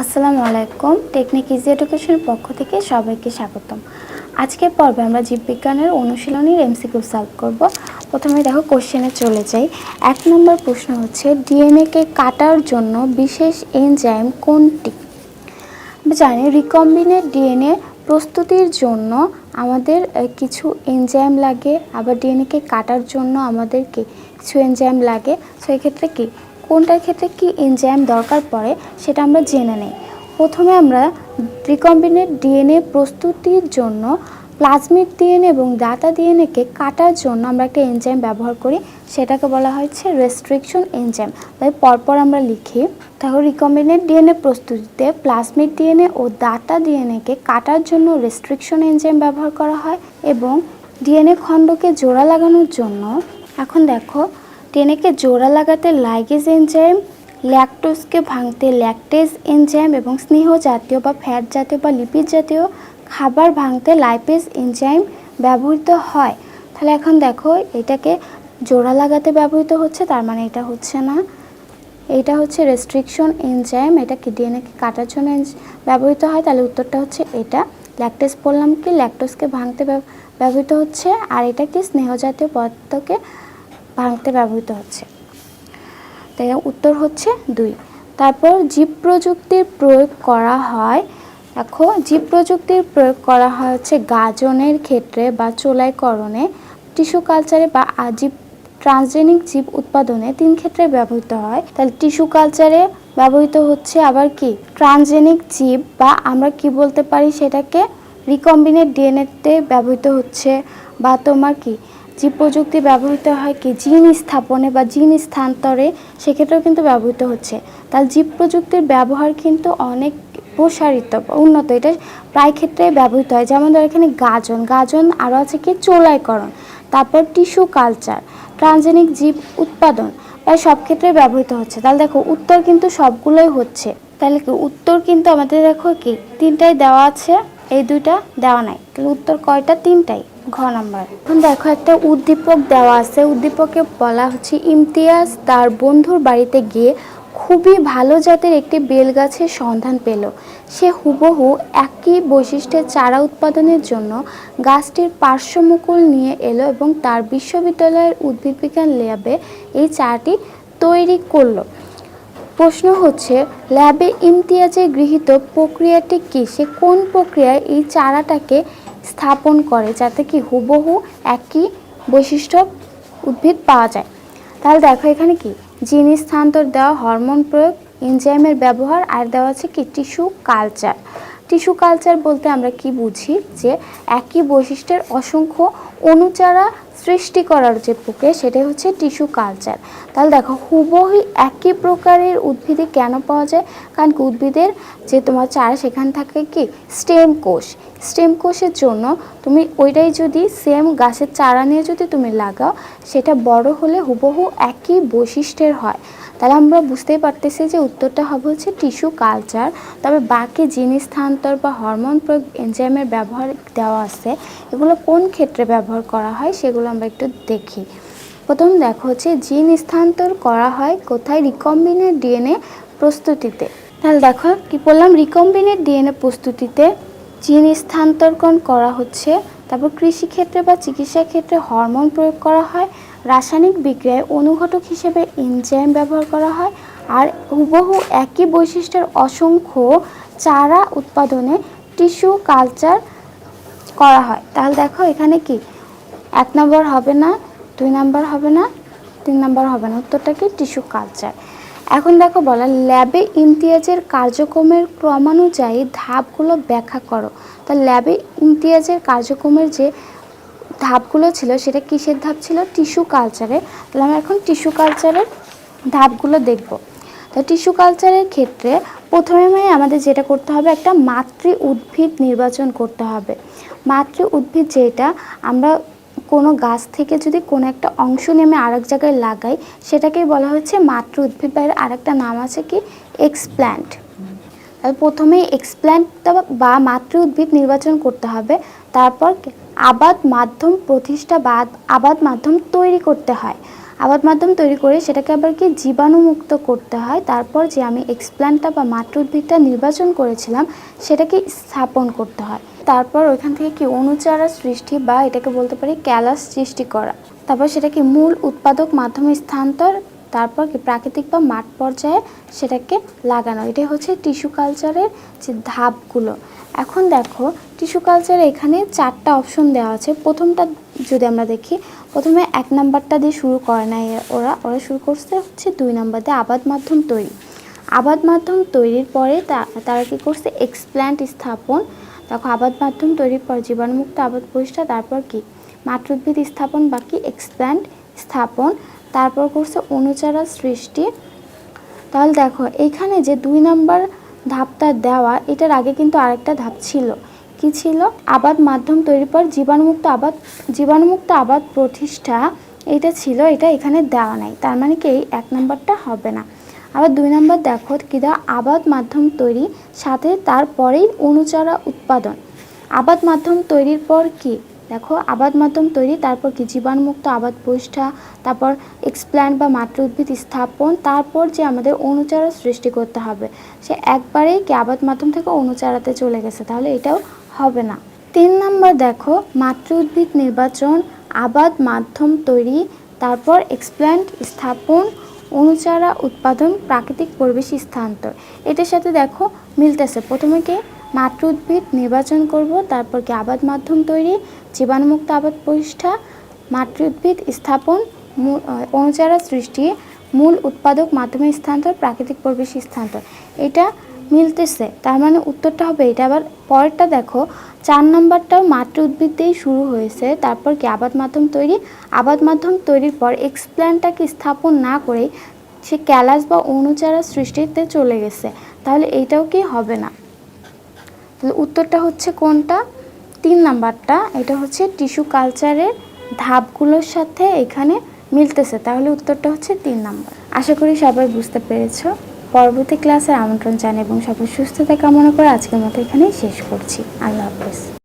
আসসালামু আলাইকুম। Technique easy এডুকেশনের পক্ষ থেকে সবাইকে স্বাগতম। আজকের পর্বে আমরা জীববিজ্ঞানের অনুশীলনীর এমসিকিউ সলভ করব। প্রথমে দেখো কোশ্চেনে চলে যাই। এক নম্বর প্রশ্ন হচ্ছে ডিএনএকে কাটার জন্য বিশেষ এনজাইম কোনটি? আমরা জানি রিকম্বিনেট ডিএনএ প্রস্তুতির জন্য আমাদের কিছু এনজাইম লাগে। আবার ডিএনএকে কাটার জন্য আমাদের কি কিছু এনজাইম লাগে। সো এক্ষেত্রে কি? কোনটার ক্ষেত্রে কি এনজাইম দরকার পড়ে সেটা আমরা জেনে নেই। প্রথমে আমরা রিকম্বিনেট ডিএনএ প্রস্তুতির জন্য প্লাজমিড ডিএনএ এবং ডাটা ডিএনএকে কাটার জন্য আমরা একটা এনজাইম ব্যবহার করি, সেটাকে বলা হচ্ছে রেস্ট্রিকশন এনজাইম তাই পরপর আমরা লিখি তাহলে রিকম্বিনেট ডিএনএ প্রস্তুতিতে প্লাজমিড ডিএনএ ও ডাটা ডিএনএকে কাটার জন্য রেস্ট্রিকশন এনজাইম ব্যবহার করা হয় এবং ডিএনএ খণ্ডকে জোড়া লাগানোর জন্য, এখন দেখো ডিএনএকে জোড়া লাগাতে লাইগেজ এনজাইম, ল্যাকটোজকে ভাঙতে ল্যাকটেজ এনজাইম এবং স্নেহ জাতীয় বা ফ্যাট জাতীয় বা লিপিড জাতীয় খাবার ভাঙতে লাইপেজ এনজাইম ব্যবহৃত হয়। তাহলে এখন দেখো, এটাকে জোড়া লাগাতে ব্যবহৃত হচ্ছে, তার মানে এটা হচ্ছে না। এইটা হচ্ছে রেস্ট্রিকশন এনজাইম এটা কি ডিএনএকে কাটার জন্য ব্যবহৃত হয়। তাহলে উত্তরটা হচ্ছে এটা। ল্যাকটেজ বললাম কি? ল্যাকটোজকে ভাঙতে ব্যব- ব্যবহৃত হচ্ছে। আর এটা কি? স্নেহজাতীয় পদার্থকে ভাঙতে ব্যবহৃত হচ্ছে। তাই উত্তর হচ্ছে দুই। তারপর জীব প্রযুক্তির প্রয়োগ করা হয়, দেখো, জীব প্রযুক্তির প্রয়োগ করা হয় হচ্ছে গাজনের ক্ষেত্রে বা চোলাইকরণে, টিস্যু কালচারে বা আজীব ট্রান্সজেনিক জীব উৎপাদনে তিন ক্ষেত্রে ব্যবহৃত হয়। তাহলে টিস্যু কালচারে ব্যবহৃত হচ্ছে আবার কি? ট্রান্সজেনিক জীব বা আমরা কি বলতে পারি সেটাকে? রিকম্বিনেট ডিএনএতে ব্যবহৃত হচ্ছে বা তোমার কি? জীব প্রযুক্তি ব্যবহৃত হয় কি জিন স্থাপনে বা জিন স্থানান্তরে, সেক্ষেত্রেও কিন্তু ব্যবহৃত হচ্ছে। তাহলে জীব প্রযুক্তির ব্যবহার কিন্তু অনেক প্রসারিত উন্নত। এটা প্রায় ক্ষেত্রে ব্যবহৃত হয়। যেমন ধর এখানে গাজন। গাজন আরও আছে কি? চোলাইকরণ। তারপর টিস্যু কালচার। ট্রানজেনিক জীব উৎপাদন। প্রায় সব ক্ষেত্রে ব্যবহৃত হচ্ছে। তাহলে দেখো, উত্তর কিন্তু সবগুলোই হচ্ছে। তাহলে কি উত্তর কিন্তু আমাদের দেখো কি? তিনটাই দেওয়া আছে। এই দুইটা দেওয়া নাই। তাহলে উত্তর কয়টা? তিনটাই। ঘ নাম্বার। এখন দেখো, একটা উদ্দীপক দেওয়া আছে। উদ্দীপকে বলা হচ্ছে ইমতিয়াজ। তার বন্ধুর বাড়িতে গিয়ে খুবই ভালো জাতের একটি বেল গাছের সন্ধান পেল। সে হুবহু একই বৈশিষ্ট্যের চারা উৎপাদনের জন্য গাছটির পার্শ্বমুকুল নিয়ে এলো এবং তার বিশ্ববিদ্যালয়ের উদ্ভিদবিজ্ঞান ল্যাবে এই চারাটি তৈরি করল। প্রশ্ন হচ্ছে, ল্যাবে ইমতিয়াজে গৃহীত প্রক্রিয়াটি কি? সে কোন প্রক্রিয়ায় এই চারাটাকে স্থাপন করে যাতে কি হুবহু একই বৈশিষ্ট্য উদ্ভিদ পাওয়া যায়। তাহলে দেখো এখানে কি? জিন স্থানান্তর দেওয়া হরমোন প্রয়োগ, এনজাইমের ব্যবহার, আর দেওয়া আছে কি? Tissue culture. টিস্যু কালচার বলতে আমরা কি বুঝি? যে একই বৈশিষ্ট্যের অসংখ্য অনুচারা সৃষ্টি করার যে প্রক্রিয়া, সেটাই হচ্ছে টিস্যু কালচার তাহলে দেখো, হুবহু একই প্রকারের উদ্ভিদে কেন পাওয়া যায়? কারণ কি উদ্ভিদের যে তোমার চারা, সেখান থাকে কি? স্টেম কোষ। স্টেম কোষের জন্য তুমি ওইটাই যদি সেম গাছের চারা নিয়ে যদি তুমি লাগাও, সেটা বড় হলে হুবহু একই বৈশিষ্ট্যের হয়। তাহলে আমরা বুঝতেই পারতেছি যে উত্তরটা হবে হচ্ছে টিস্যু কালচার তবে বাকি জিনিস স্থানান্তর বা হরমোন প্রয়োগ এনজাইমের ব্যবহার দেওয়া আছে। এগুলো কোন ক্ষেত্রে ব্যবহার করা হয়, সেগুলো আমরা একটু দেখি। প্রথম দেখো হচ্ছে, জিন স্থানান্তর করা হয় কোথায়? রিকম্বিনেট ডিএনএ প্রস্তুতিতে। তাহলে দেখো, কি বললাম? রিকম্বিনেট ডিএনএ প্রস্তুতিতে জিন স্থানান্তরকরণ করা হচ্ছে। তারপর কৃষিক্ষেত্রে বা চিকিৎসা ক্ষেত্রে হরমোন প্রয়োগ করা হয়। রাসায়নিক বিক্রিয়ায় অনুঘটক হিসেবে এনজাইম ব্যবহার করা হয়। আর হুবহু একই বৈশিষ্ট্যের অসংখ্য চারা উৎপাদনে টিস্যু কালচার করা হয়। তাহলে দেখো, এখানে কি? এক নম্বর হবে না, দুই নাম্বার হবে না, তিন নাম্বার হবে না। উত্তরটা কি? Tissue culture. এখন দেখো, বলা, ল্যাবে ইমতিয়াজের কার্যক্রমের ক্রমানুযায়ী ধাপগুলো ব্যাখ্যা করো। তা ল্যাবে ইমতিয়াজের কার্যক্রমের যে ধাপগুলো ছিল, সেটা কিসের ধাপ ছিল? টিস্যু কালচারে তাহলে আমরা এখন টিস্যু কালচারের ধাপগুলো দেখব। তো টিস্যু কালচারের ক্ষেত্রে প্রথমে আমাদের যেটা করতে হবে, একটা মাতৃ উদ্ভিদ নির্বাচন করতে হবে। মাতৃ উদ্ভিদ যেটা, আমরা কোনো গাছ থেকে যদি কোনো একটা অংশ নেমে আরেক জায়গায় লাগাই, সেটাকেই বলা হচ্ছে মাতৃ উদ্ভিদ বা এর আরেকটা নাম আছে কি? এক্সপ্ল্যান্ট তাহলে প্রথমেই এক্সপ্ল্যান্ট বা মাতৃ উদ্ভিদ নির্বাচন করতে হবে। তারপর আবাদ মাধ্যম প্রতিষ্ঠা বা আবাদ মাধ্যম তৈরি করতে হয়। আবাদ মাধ্যম তৈরি করে সেটাকে আবার কি? জীবাণুমুক্ত করতে হয়। তারপর যে আমি এক্সপ্ল্যান্টটা বা মাতৃ উদ্ভিদটা নির্বাচন করেছিলাম, সেটাকে স্থাপন করতে হয়। তারপর ওইখান থেকে কি অনুচারা সৃষ্টি বা এটাকে বলতে পারি ক্যালাস সৃষ্টি করা। তারপর সেটাকে মূল উৎপাদক মাধ্যমে স্থানান্তর, তারপর কি প্রাকৃতিক বা মাঠ পর্যায়ে সেটাকে লাগানো। এটাই হচ্ছে টিস্যু কালচারের যে ধাপগুলো। এখন দেখো, টিস্যু কালচারে এখানে চারটা অপশন দেওয়া আছে। প্রথমটা যদি আমরা দেখি, প্রথমে এক নাম্বারটা দিয়ে শুরু করে নাই ওরা ওরা শুরু করছে হচ্ছে দুই নাম্বার দিয়ে আবাদ মাধ্যম তৈরি। আবাদ মাধ্যম তৈরির পরে তারা কি করছে? এক্সপ্ল্যান্ট স্থাপন দেখো আবাদ মাধ্যম তৈরির পর জীবাণুমুক্ত আবাদ পরিষ্কার তারপর কি? মাতৃ উদ্ভিদ স্থাপন বাকি এক্সপ্ল্যান্ট স্থাপন, তারপর করছে অনুচারা সৃষ্টি। তাহলে দেখো, এইখানে যে দুই নম্বর ধাপটা দেওয়া, এটার আগে কিন্তু আরেকটা ধাপ ছিল। কি ছিল? আবাদ মাধ্যম তৈরির পর জীবাণুমুক্ত আবাদ জীবাণুমুক্ত আবাদ প্রতিষ্ঠা, এটা ছিল, এটা এখানে দেওয়া নাই। তার মানে কি? এই এক নম্বরটা হবে না। আবার দুই নম্বর দেখো কি দেওয়া আবাদ মাধ্যম তৈরি, সাথে তারপরেই অনুচারা উৎপাদন। আবাদ মাধ্যম তৈরির পর কি? দেখো, আবাদ মাধ্যম তৈরি, তারপর কি? জীবাণুমুক্ত আবাদ প্রতিষ্ঠা, তারপর এক্সপ্ল্যান্ট বা মাতৃ উদ্ভিদ স্থাপন, তারপর যে আমাদের অনুচারা সৃষ্টি করতে হবে। সে একবারেই কি আবাদ মাধ্যম থেকে অনুচারাতে চলে গেছে, তাহলে এটাও হবে না। তিন নম্বর দেখো, মাতৃ উদ্ভিদ নির্বাচন, আবাদ মাধ্যম তৈরি, তারপর এক্সপ্ল্যান্ট স্থাপন অনুচারা উৎপাদন প্রাকৃতিক পরিবেশ স্থানান্তর। এটার সাথে দেখো, মিলতেছে। প্রথমে কি? মাতৃ উদ্ভিদ নির্বাচন করব, তারপর কি? আবাদ মাধ্যম তৈরি, জীবাণুমুক্ত আবাদ প্রতিষ্ঠা, মাতৃ উদ্ভিদ স্থাপন অনুচারা সৃষ্টি, মূল উৎপাদক মাধ্যমে স্থানান্তর, প্রাকৃতিক পরিবেশ স্থানান্তর। এটা মিলতেছে। তার মানে উত্তরটা হবে এটা। আবার পরেরটা দেখো চার নম্বরটাও মাতৃ উদ্ভিদ দিয়েই শুরু হয়েছে। তারপর কি আবাদ মাধ্যম তৈরি? আবাদ মাধ্যম তৈরির পর এক্সপ্ল্যান্টটাকে স্থাপন না করেই সে ক্যালাস বা অনুচারা সৃষ্টিতে চলে গেছে। তাহলে এইটাও কি হবে না? তাহলে উত্তরটা হচ্ছে কোনটা? তিন নাম্বারটা, এটা হচ্ছে টিস্যু কালচারের ধাপগুলোর সাথে এখানে মিলতেছে। তাহলে উত্তরটা হচ্ছে তিন নাম্বার। আশা করি সবাই বুঝতে পেরেছ। পরবর্তী ক্লাসের আমন্ত্রণ জানাই এবং সবাই সুস্থতা কামনা করে আজকের মতো এখানেই শেষ করছি। আল্লাহ হাফেজ।